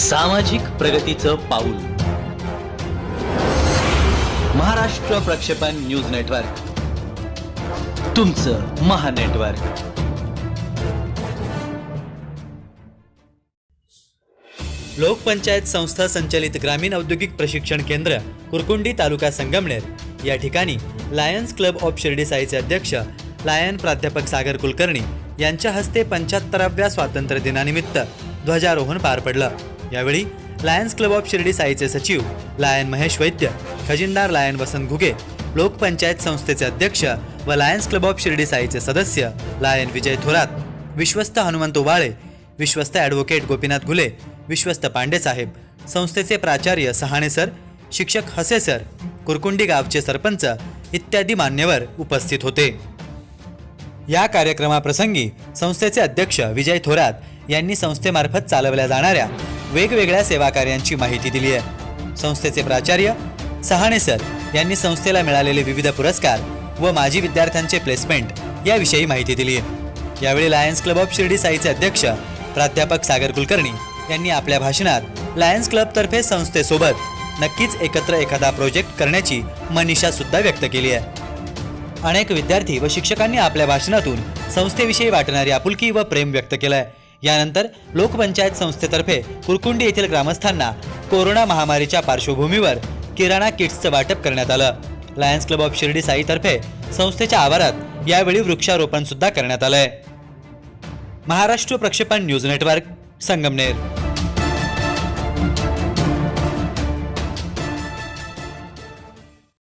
सामाजिक प्रगतीचं पाऊल. महाराष्ट्र प्रक्षेपण न्यूज नेटवर्क. तुमचं महानेटवर्क लोकपंचायत संस्था संचलित ग्रामीण औद्योगिक प्रशिक्षण केंद्र कुरकुंडी तालुका संगमनेर. या ठिकाणी लायन्स क्लब ऑफ शिर्डी साईचे अध्यक्ष लायन प्राध्यापक सागर कुलकर्णी यांच्या हस्ते पंच्याहत्तराव्या स्वातंत्र्य दिनानिमित्त ध्वजारोहण पार पडलं. यावेळी लायन्स क्लब ऑफ शिर्डी साईचे सचिव लायन महेश वैद्य खजिनदार लायन वसंत घुगे लोकपंचायत संस्थेचे अध्यक्ष व लायन्स क्लब ऑफ शिर्डी साईचे सदस्य लायन विजय थोरात विश्वस्त हनुमंत उबाळे विश्वस्त ॲडव्होकेट गोपीनाथ घुले विश्वस्त पांडे साहेब संस्थेचे प्राचार्य सहाणे सर शिक्षक हसे सर कुरकुंडी गावचे सरपंच इत्यादी मान्यवर उपस्थित होते. या कार्यक्रमाप्रसंगी संस्थेचे अध्यक्ष विजय थोरात यांनी संस्थेमार्फत चालवल्या जाणाऱ्या वेगवेगळ्या सेवा कार्यांची माहिती दिली आहे संस्थेचे प्राचार्य सहाणे सर यांनी संस्थेला मिळालेले विविध पुरस्कार व माजी विद्यार्थ्यांचे प्लेसमेंट याविषयी माहिती दिली आहे यावेळी लायन्स क्लब ऑफ शिर्डी साईचे अध्यक्ष प्राध्यापक सागर कुलकर्णी यांनी आपल्या भाषणात लायन्स क्लबतर्फे संस्थेसोबत नक्कीच एकत्र एखादा प्रोजेक्ट करण्याची मनीषा सुद्धा व्यक्त केली आहे अनेक विद्यार्थी व शिक्षकांनी आपल्या भाषणातून संस्थेविषयी वाटणारी आपुलकी व प्रेम व्यक्त केलंय. यानंतर लोकपंचायत संस्थेतर्फे कुरकुंडी येथील ग्रामस्थांना कोरोना महामारीच्या पार्श्वभूमीवर किराणा किट्सचं वाटप करण्यात आलं. लायन्स क्लब ऑफ शिर्डी साईतर्फे संस्थेच्या आवारात यावेळी वृक्षारोपण सुद्धा करण्यात आलंय. महाराष्ट्र प्रक्षेपण न्यूज नेटवर्क संगमनेर.